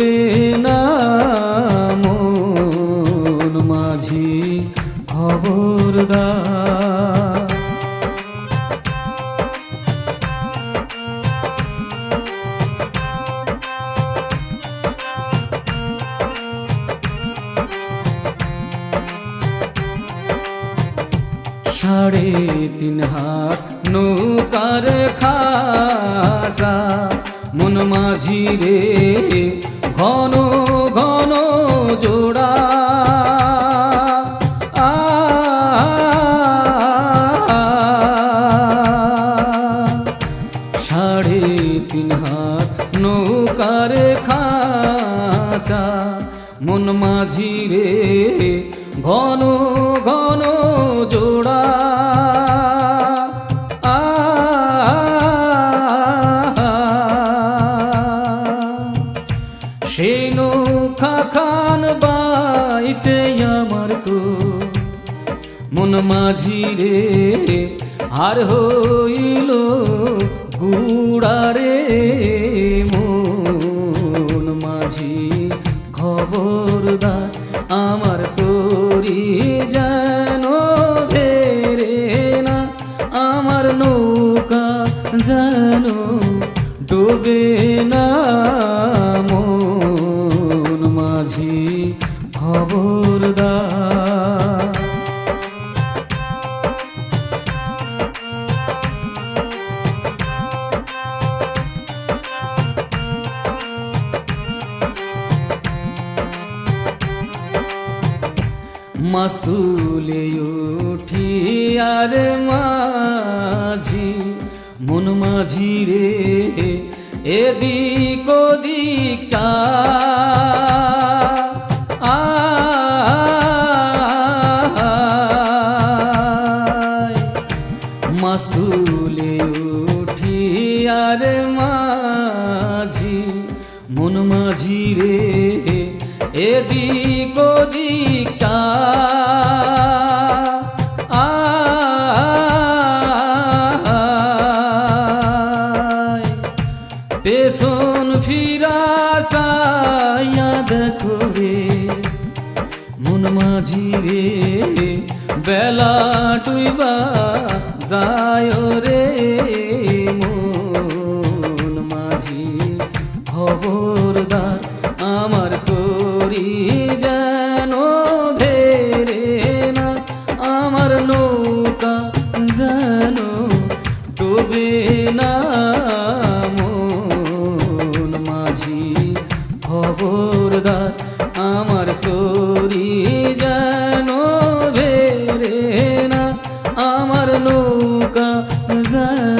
ডুবে না মন মাঝি খবরদার। সাড়ে তিন হাত নৌকার খাসা মন মাঝি রে ঘন ঘন জোড়া সাড়ে তিন হাত নৌকার খাঁচা মন মাঝি রে ঘন ঘন মন মাঝি রে আর হইল গুড়ারে মন মাঝি খবরদার আমার তোরি যেন ভেরে না, আমার নৌকা যেন ডোবে না। মন মাঝি খবরদার মাস্তুলে উঠি আর মাঝি, মন মাঝি রে, এদিক ওদিক চা। মাস্তুলে উঠি মাঝি, মন মাঝি রে, এদিক মন মাঝি রে, বেলা টুইবা যায় রে, মন মাঝি খবরদার আমার তোরি যেন ভেরে না, আমার নৌকা যেন ডুবে না, মন মাঝি খবরদার আমার আমার নৌকা যেন ডুবে